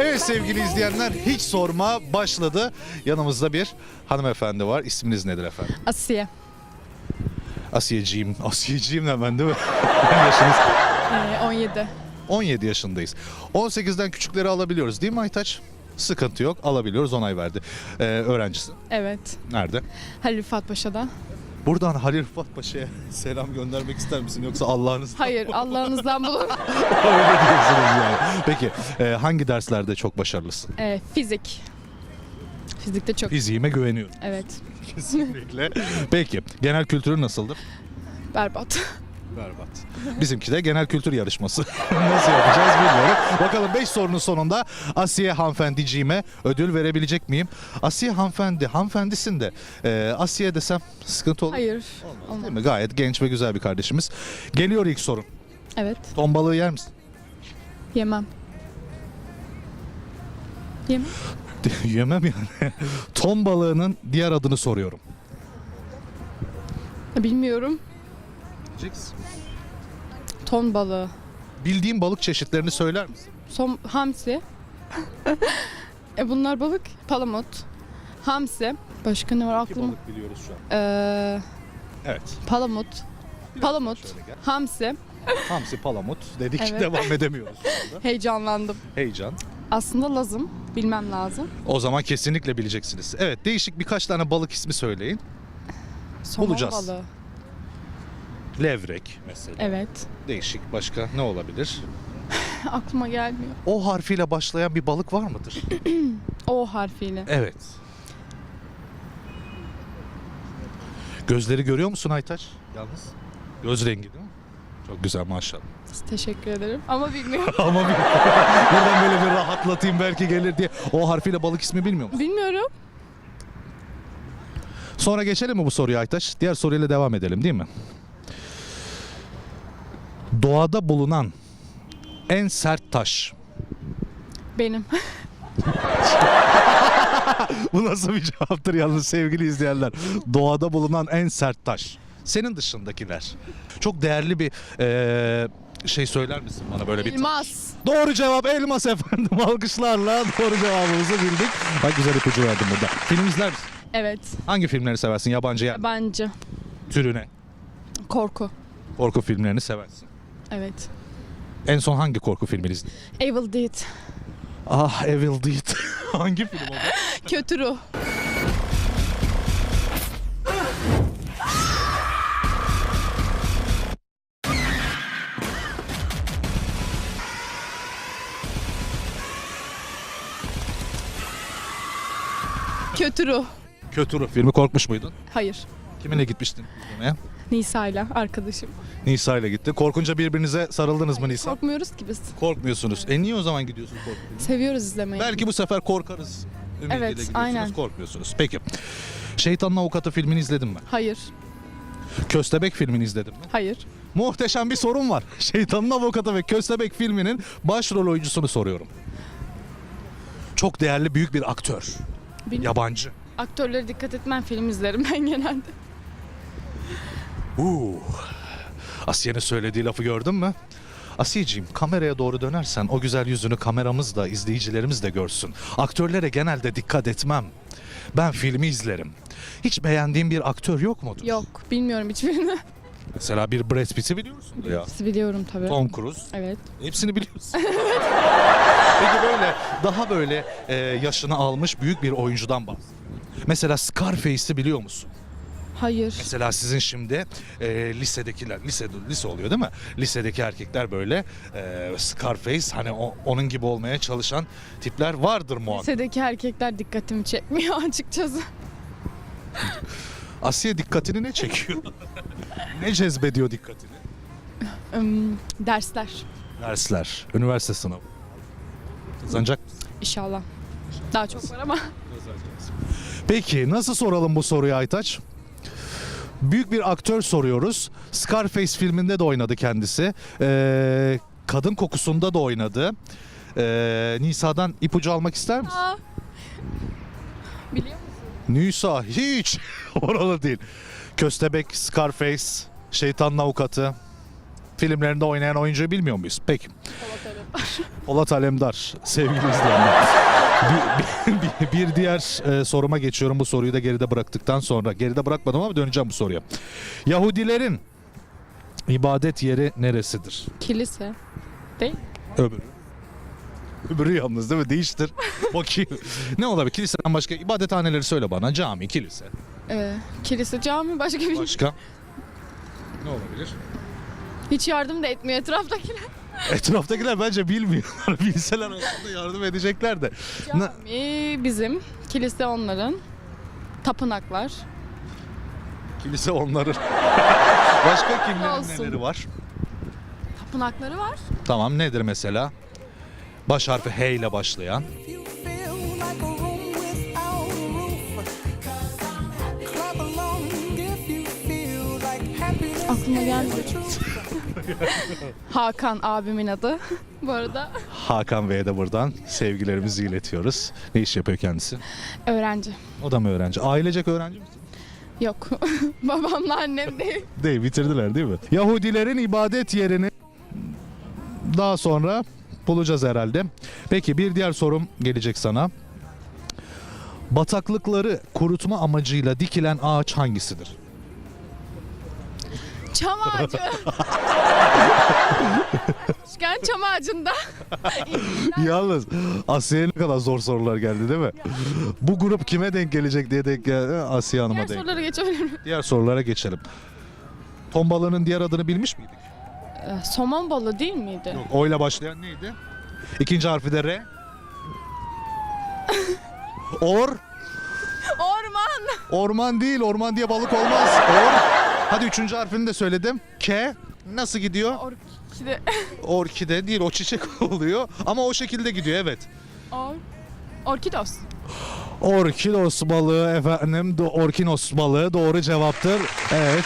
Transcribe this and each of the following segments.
Evet sevgili izleyenler hiç sorma başladı. Yanımızda bir hanımefendi var. İsminiz nedir efendim? Asiye. Asiyeciğim. Asiyeciğim hemen değil mi? Yaşınız Ee, 17. 17 yaşındayız. 18'den küçükleri alabiliyoruz değil mi Aytaç? Sıkıntı yok alabiliyoruz onay verdi. Ee, öğrencisi. Evet. Nerede? Halil Rıfat Paşa'da. Buradan Halil Rıfat Paşa'ya selam göndermek ister misin yoksa Allah'ınız Hayır Allah'ınızdan bulun. öyle diyorsunuz yani. Peki e, hangi derslerde çok başarılısın? Ee, fizik. Fizikte çok. Fiziğime güveniyorum. Evet. Kesinlikle. Peki genel kültürün nasıldır? Berbat. Berbat. Bizimki de genel kültür yarışması. Nasıl yapacağız bilmiyorum. Bakalım 5 sorunun sonunda Asiye hanımefendiciğime ödül verebilecek miyim? Asiye hanımefendi, hanımefendisin de e, Asiye desem sıkıntı olur? Hayır. Değil Olmaz. mi? Gayet genç ve güzel bir kardeşimiz. Geliyor ilk sorun. Evet. Ton balığı yer misin? Yemem. Yemem. Yemem yani. Ton balığının diğer adını soruyorum. Bilmiyorum. Ton balığı. Bildiğin balık çeşitlerini söyler misin? Som hamsi. e bunlar balık. Palamut. Hamsi. Başka ne var aklım? balık biliyoruz şu an. Ee, Evet. palamut. Palamut. Hamsi. Hamsi, palamut dedik Evet. devam edemiyoruz şu anda. Heyecanlandım. Heyecan. Aslında lazım. Bilmem lazım. O zaman kesinlikle bileceksiniz. Evet değişik birkaç tane balık ismi söyleyin. Somon Bulacağız. balığı. Levrek mesela. Evet. Değişik başka ne olabilir? Aklıma gelmiyor. O harfiyle başlayan bir balık var mıdır? O harfiyle. evet. Gözleri görüyor musun Aytaç? Yalnız. Göz rengi değil mi? Çok güzel maşallah. Teşekkür ederim. Ama bilmiyorum. Ama bir, buradan böyle bir rahatlatayım belki gelir diye. O harfiyle balık ismi bilmiyor musun? bilmiyorum. Sonra geçelim mi bu soruya Aytaç? Diğer soruyla devam edelim değil mi? Doğada bulunan en sert taş. Benim. Bu nasıl bir cevaptır yalnız sevgili izleyenler? Doğada bulunan en sert taş. Senin dışındakiler. Çok değerli bir eee, şey söyler misin bana böyle bir Elmas. Doğru cevap elmas efendim. Alkışlarla doğru cevabımızı bildik. Bak güzel ipucu verdim burada. Film izler misin? Evet. Hangi filmleri seversin? Yabancı yer Yabancı. türüne. Korku. Korku filmlerini seversin. Evet. En son hangi korku filmini izledin? Evil Deed. Ah Evil Deed. hangi film o? da? Kötü ruh. Kötü ruh. Kötü Ruh filmi korkmuş muydun? Hayır. Kiminle gitmiştin izlemeye? Nisa ile arkadaşım. Nisa ile gitti. Korkunca birbirinize sarıldınız mı Nisa? Korkmuyoruz ki biz. Korkmuyorsunuz. E niye o zaman gidiyorsun korku Seviyoruz izlemeyi. Belki bu sefer korkarız. Ümidiyle Evet, gidiyorsunuz, aynen. korkmuyorsunuz. Peki. Şeytanın Avukatı filmini izledin mi? Hayır. Köstebek filmini izledin mi? Hayır. Muhteşem bir sorun var. Şeytanın Avukatı ve Köstebek filminin başrol oyuncusunu soruyorum. Çok değerli büyük bir aktör. Bilmiyorum. Yabancı. Aktörlere dikkat etmem film izlerim ben genelde. Uh. Asiye'nin söylediği lafı gördün mü? Asiyeciğim kameraya doğru dönersen o güzel yüzünü kameramız da izleyicilerimiz de görsün. Aktörlere genelde dikkat etmem. Ben filmi izlerim. Hiç beğendiğin bir aktör yok mudur? Yok bilmiyorum hiçbirini. Mesela bir Brad Pitt'i biliyorsundur ya. Biliyorum tabii. Tom Cruise. Evet. Hepsini biliyorsun. Peki böyle daha böyle e, yaşını almış büyük bir oyuncudan bahsediyorum. Mesela Scarface'i biliyor musun? Hayır. Mesela sizin şimdi e, lisedekiler, lise lise oluyor değil mi? Lisedeki erkekler böyle e, Scarface hani o- onun gibi olmaya çalışan tipler vardır muhakkak. Lisedeki erkekler dikkatimi çekmiyor açıkçası. Asiye dikkatini ne çekiyor? ne cezbediyor dikkatini? Im, dersler Dersler, üniversite sınavı. Kazanacak mısın? inşallah. Daha çok var ama. Peki nasıl soralım bu soruyu Aytaç? Büyük bir aktör soruyoruz. Scarface filminde de oynadı kendisi. Ee, kadın kokusunda da oynadı. Ee, Nisa'dan ipucu almak ister misin? Aa. Biliyor musun? Nisa hiç oralı değil. Köstebek, Scarface, Şeytanın Avukatı. Filmlerinde oynayan oyuncuyu bilmiyor muyuz? Peki. Polat Alemdar sevgili izleyenler. bir, bir- bir diğer e, soruma geçiyorum. Bu soruyu da geride bıraktıktan sonra. Geride bırakmadım ama döneceğim bu soruya. Yahudilerin ibadet yeri neresidir? Kilise. Değil. Öbürü. Öbürü yalnız değil mi? Değiştir. Bakayım. ne olabilir? Kiliseden başka ibadethaneleri söyle bana. Cami, kilise. Ee, kilise, cami başka bir. Başka? Ne olabilir? Hiç yardım da etmiyor etraftakiler. Etraftakiler bence bilmiyorlar. Bilseler aslında yardım edecekler de. Ne- Cami bizim, kilise onların. Tapınaklar. Kilise onların. Başka kimlerin Olsun. neleri var? Tapınakları var. Tamam nedir mesela? Baş harfi H ile başlayan. If you feel like a room without a roof, clap along if you feel like happiness Aklıma is gelmedi. the truth. Hakan abimin adı. Bu arada Hakan Bey'e de buradan sevgilerimizi iletiyoruz. Ne iş yapıyor kendisi? öğrenci. O da mı öğrenci? Ailecek öğrenci misin? Yok. Babamla annem değil. Değil, bitirdiler değil mi? Yahudilerin ibadet yerini daha sonra bulacağız herhalde. Peki bir diğer sorum gelecek sana. Bataklıkları kurutma amacıyla dikilen ağaç hangisidir? Çam ağacı. Üçgen çam ağacında. Yalnız Asya'ya ne kadar zor sorular geldi değil mi? Bu grup kime denk gelecek diye denk geldi. Asya Hanım'a Diğer denk. sorulara geçebilir miyim? Diğer sorulara geçelim. Ton balığının diğer adını bilmiş miydik? Ee, somon balığı değil miydi? Yok. O ile başlayan neydi? İkinci harfi de R. Or. Orman. Orman değil. Orman diye balık olmaz. Or. Hadi üçüncü harfini de söyledim. K. Nasıl gidiyor? Orkide. Orkide değil. O çiçek oluyor. Ama o şekilde gidiyor evet. Or. Orkidos. Orkinos balığı efendim. Do- Orkinos balığı doğru cevaptır. Evet.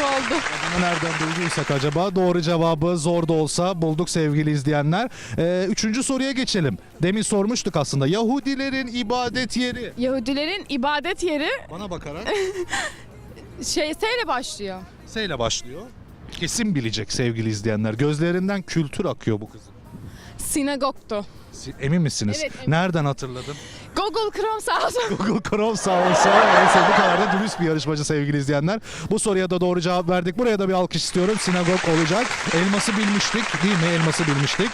Oldu? Bunu nereden duyduysak acaba? Doğru cevabı zor da olsa bulduk sevgili izleyenler. Ee, üçüncü soruya geçelim. Demin sormuştuk aslında. Yahudilerin ibadet yeri. Yahudilerin ibadet yeri Bana bakarak şey S ile başlıyor. S ile başlıyor. Kesin bilecek sevgili izleyenler. Gözlerinden kültür akıyor bu kızın. Sinagogtu. Si- Emin misiniz? Evet, eminim. Nereden hatırladın? Google Chrome sağ olsun. Google Chrome sağ olsun. Neyse bu kadar da dürüst bir yarışmacı sevgili izleyenler. Bu soruya da doğru cevap verdik. Buraya da bir alkış istiyorum. Sinagog olacak. Elması bilmiştik değil mi? Elması bilmiştik.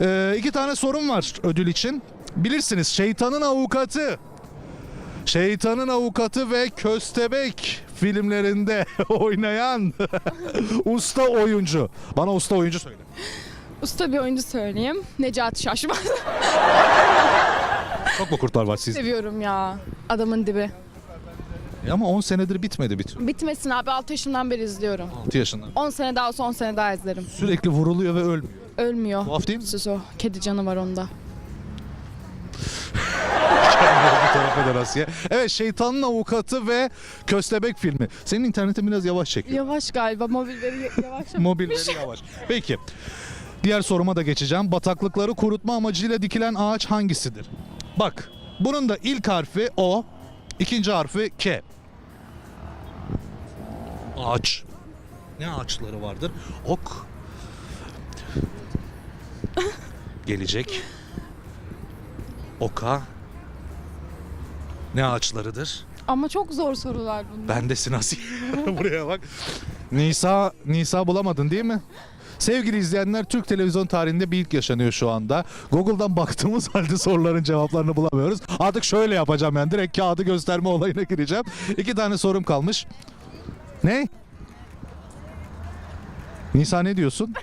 Ee, iki tane sorum var ödül için. Bilirsiniz şeytanın avukatı. Şeytanın avukatı ve Köstebek filmlerinde oynayan usta oyuncu. Bana usta oyuncu söyle. Usta bir oyuncu söyleyeyim. Necati Şaşmaz. Çok mu kurtlar var sizde? Seviyorum ya. Adamın dibi. Ama 10 senedir bitmedi bir türlü. Bitmesin abi 6 yaşımdan beri izliyorum. 6 yaşında. 10 sene daha olsa 10 sene daha izlerim. Sürekli vuruluyor ve ölmüyor. Ölmüyor. Tuhaf değil mi? Sus o. Kedi canı var onda. Asya. Evet Şeytanın Avukatı ve Köstebek filmi. Senin internetin biraz yavaş çekiyor. Yavaş galiba mobilleri yavaş. Mobilleri yavaş. Peki. Diğer soruma da geçeceğim. Bataklıkları kurutma amacıyla dikilen ağaç hangisidir? Bak. Bunun da ilk harfi O. ikinci harfi K. Ağaç. Ne ağaçları vardır? Ok. Gelecek. Oka. Ne ağaçlarıdır? Ama çok zor sorular bunlar. Bendesin Asiye. Buraya bak. Nisa, Nisa bulamadın değil mi? Sevgili izleyenler Türk televizyon tarihinde bir ilk yaşanıyor şu anda. Google'dan baktığımız halde soruların cevaplarını bulamıyoruz. Artık şöyle yapacağım yani direkt kağıdı gösterme olayına gireceğim. İki tane sorum kalmış. Ne? Nisa ne diyorsun?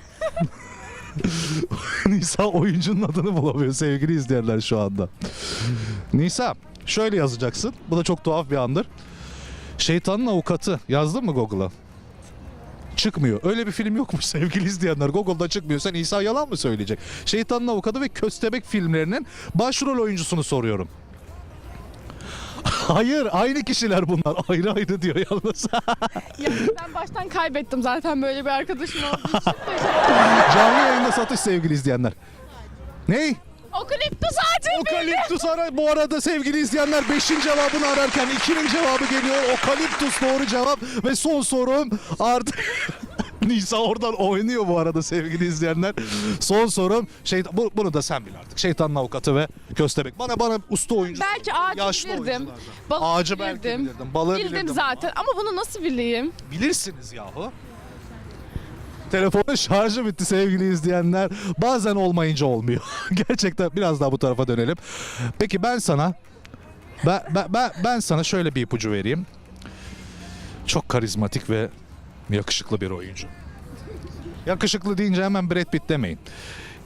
Nisa oyuncunun adını bulamıyor sevgili izleyenler şu anda. Nisa şöyle yazacaksın. Bu da çok tuhaf bir andır. Şeytanın avukatı yazdın mı Google'a? Çıkmıyor. Öyle bir film yokmuş sevgili izleyenler. Google'da çıkmıyor. Sen İsa yalan mı söyleyecek? Şeytanın avukatı ve Köstebek filmlerinin başrol oyuncusunu soruyorum. Hayır, aynı kişiler bunlar. Ayrı ayrı diyor yalnız. Ya ben baştan kaybettim zaten böyle bir arkadaşım olduğu için. Canlı yayında satış sevgili izleyenler. Ney? Okaliptus ağacı. Okaliptus ara bu arada sevgili izleyenler 5. cevabını ararken 2'nin cevabı geliyor. Okaliptus doğru cevap ve son sorum artık Nisa oradan oynuyor bu arada sevgili izleyenler. Son sorum şey bu, bunu da sen bil artık. Şeytanın avukatı ve köstebek. Bana bana usta oyuncu. Belki ağacı Yaşlı bilirdim. oyunculardan. Balık Ağacı belki bilirdim. bilirdim. Balığı Bildim bilirdim. zaten ama bunu nasıl bileyim? Bilirsiniz yahu. Telefonun şarjı bitti sevgili izleyenler. Bazen olmayınca olmuyor. Gerçekten biraz daha bu tarafa dönelim. Peki ben sana ben, ben, ben, ben sana şöyle bir ipucu vereyim. Çok karizmatik ve yakışıklı bir oyuncu. Yakışıklı deyince hemen Brad Pitt demeyin.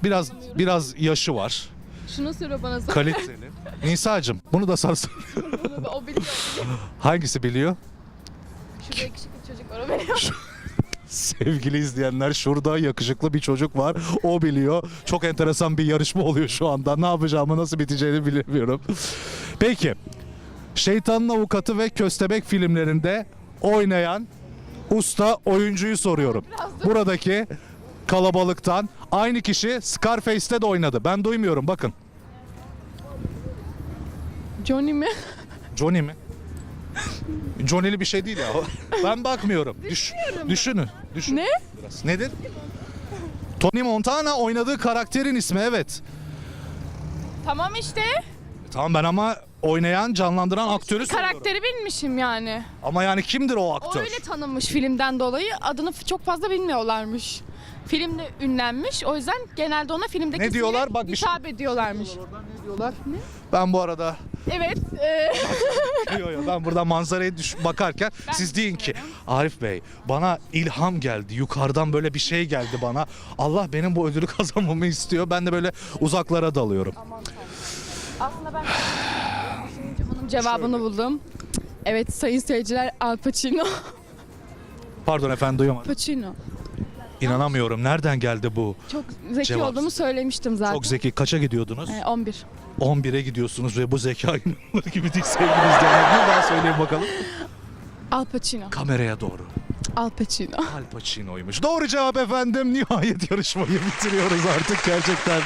Biraz biraz yaşı var. Şunu söyle bana sor. Kaliteli. Nisa'cığım bunu da sana sor- o biliyor. Hangisi biliyor? Şurada yakışıklı çocuk var o biliyor. Sevgili izleyenler şurada yakışıklı bir çocuk var. O biliyor. Çok enteresan bir yarışma oluyor şu anda. Ne yapacağımı nasıl biteceğini bilemiyorum. Peki. Şeytanın Avukatı ve Köstebek filmlerinde oynayan usta oyuncuyu soruyorum. Buradaki kalabalıktan aynı kişi Scarface'te de oynadı. Ben duymuyorum bakın. Johnny mi? Johnny mi? Johnny'li bir şey değil ya. Ben bakmıyorum. Düş, düşünün. Düşün. Ne? Biraz. Nedir? Tony Montana oynadığı karakterin ismi evet. Tamam işte. Tamam ben ama oynayan, canlandıran aktörü soruyorum. Karakteri bilmişim yani. Ama yani kimdir o O aktör? öyle tanınmış filmden dolayı adını çok fazla bilmiyorlarmış. Filmde ünlenmiş. O yüzden genelde ona filmdeki Ne diyorlar? Bak bir şey- hitap ediyorlarmış. Ne diyorlar? Ben bu arada Evet. e, yo, yo, ben buradan manzaraya düş bakarken siz deyin ki Arif Bey bana ilham geldi. Yukarıdan böyle bir şey geldi bana. Allah benim bu ödülü kazanmamı istiyor. Ben de böyle uzaklara dalıyorum. aslında ben bunun cevabını buldum. Evet sayın seyirciler Al Pacino. Pardon efendim duyamadım. Pacino. İnanamıyorum. Nereden geldi bu? Çok zeki Cevap. olduğumu söylemiştim zaten. Çok zeki. Kaça gidiyordunuz? E, 11. 11'e gidiyorsunuz ve bu zeka inanılır gibi değil sevgili izleyenler. Bir daha söyleyin bakalım. Al Pacino. Kameraya doğru. Al Pacino. Al Pacino'ymuş. Doğru cevap efendim. Nihayet yarışmayı bitiriyoruz artık gerçekten de.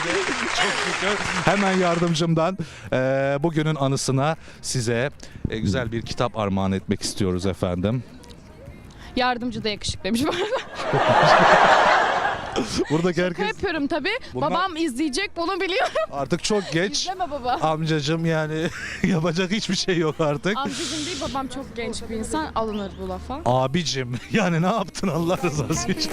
Çok şükür. Hemen yardımcımdan eee, bugünün anısına size e, güzel bir kitap armağan etmek istiyoruz efendim. Yardımcı da yakışıklıymış bu arada. Buradaki Şaka herkes yapıyorum tabii. Bunlar- Babam izleyecek bunu biliyorum. artık çok geç. İzleme baba. Amcacım yani yapacak hiçbir şey yok artık. Amcacım değil babam çok genç bir insan alınır bu lafa. Abicim yani ne yaptın Allah rızası için?